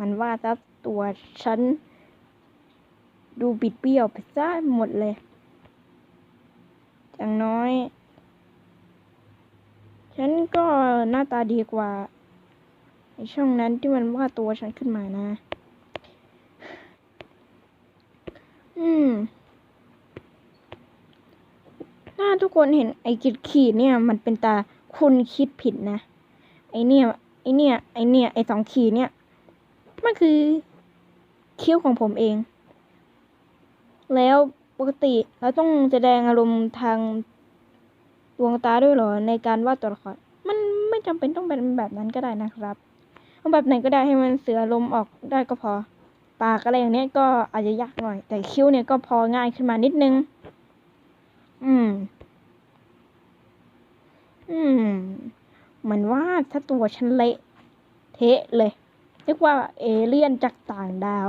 มันว่าซะตัวฉัน ดูบิดเบี้ยวไปซะหมดเลย อย่างน้อย ฉันก็หน้าตาดีกว่าในช่องนั้นที่มันว่าตัวฉันขึ้นมานะ อืมถ้าทุกคนเห็นไอ้ขีดขีดเนี่ย มันเป็นตาคุณคิดผิดนะ ไอเนี่ย ไอเนี่ย ไอเนี่ย ไอสองขีดเนี่ย มันคือคิ้วของผมเอง แล้วปกติเราต้องแสดงอารมณ์ทางดวงตาด้วยเหรอ ในการวาดตัวละคร มันไม่จำเป็นต้องเป็นแบบนั้นก็ได้นะครับเอาแบบไหนก็ได้ให้มันเสืออารมณ์ออกได้ก็พอ ปากอะไรอย่างเนี้ยก็อาจจะยากหน่อย แต่คิ้วเนี่ยก็พอง่ายขึ้นมานิดนึง อืม อืมเหมือนว่าถ้าตัวฉันเละเทะเลย เรียกว่าเอเลี่ยนจากต่างดาว